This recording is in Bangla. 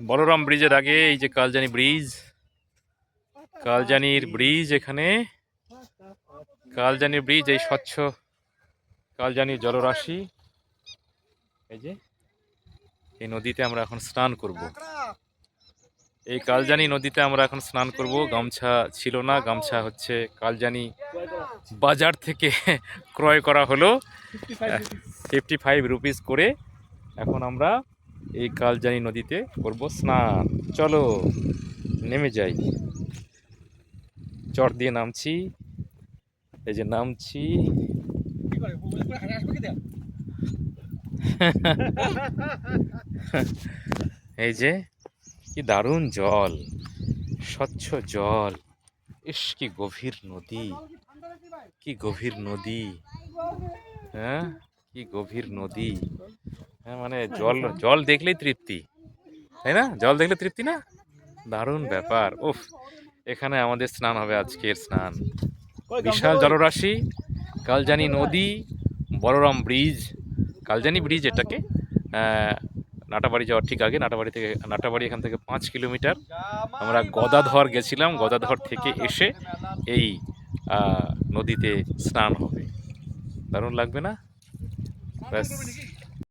বলরাম ব্রিজের আগে এই যে কালজানি ব্রিজ। কালজানির ব্রিজ এখানে। কালজানির ব্রিজ এই স্বচ্ছ কালজানির জলরাশি। এই যে এই নদীতে আমরা এখন স্নান করব। এই কালজানি নদীতে আমরা এখন স্নান করব। গামছা ছিল না গামছা হচ্ছে কালজানি বাজার থেকে ক্রয় করা হলো। ফিফটি ফাইভ রুপিস করে এখন আমরা এই কালজানি নদীতে করব স্নান। চলো, নেমে যাই। চট দিয়ে নামছি। এই যে নামছি। এই যে, কি দারুণ জল, স্বচ্ছ জল। ইস, কি গভীর নদী। কি গভীর নদী। হ্যাঁ কি গভীর নদী। হ্যাঁ মানে জল জল দেখলেই তৃপ্তি। তাই না? জল দেখলে তৃপ্তি না? দারুণ ব্যাপার। উফ এখানে আমাদের স্নান হবে আজকের স্নান। বিশাল জলরাশি কালজানি নদী বলরাম ব্রিজ। কালজানি ব্রিজ এটাকে নাটাবাড়ি যাওয়ার ঠিক আগে নাটাবাড়ি থেকে নাটাবাড়ি এখান থেকে পাঁচ কিলোমিটার। আমরা গদাধর গেছিলাম গদাধর থেকে এসে এই নদীতে স্নান হবে। দারুণ লাগবে না? ব্যাস।